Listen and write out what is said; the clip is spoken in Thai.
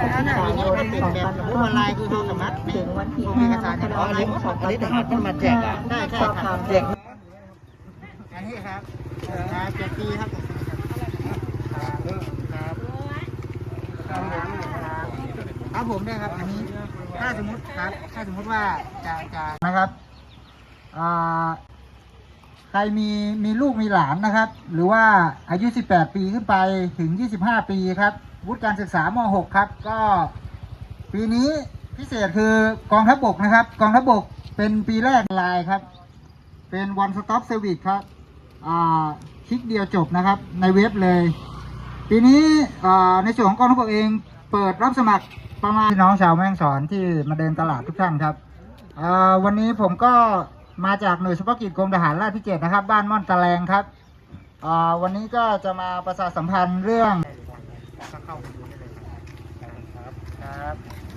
ถึงวันที่5กรกฎาคมอันนี้ทหารท่านมาแจกอะได้ใช่ครับเด็กอันนี้ครับอ่าเจ็ดปีครับครับครับผมได้ครับอันนี้ถ้าสมมติครับถ้าสมมติว่าจะจะนะครับใครมีมีลูกมีหลานนะครับ หรือว่าอายุ 18 ปีขึ้นไปถึง 25 ปีครับ วุฒิการศึกษาม .6 ครับ ก็ปีนี้พิเศษคือกองทัพบกนะครับ กองทัพบกเป็นปีแรกลายครับ เป็น one stop service ครับคลิกเดียวจบนะครับ ในเว็บเลย ปีนี้ในส่วนของกองทัพบกเองเปิดรับสมัครประมาณน้องชาวแม่งสอนที่มาเดินตลาดทุกท่านครับวันนี้ผมก็มาจากหน่วยเฉพาะกิจกรมทหารราบที่เจ็ดนะครับ บ้านม่อนตะแลงครับวันนี้ก็จะมาประชาสัมพันธ์เรื่อง เข้าไปดูได้เลยครับ ครับ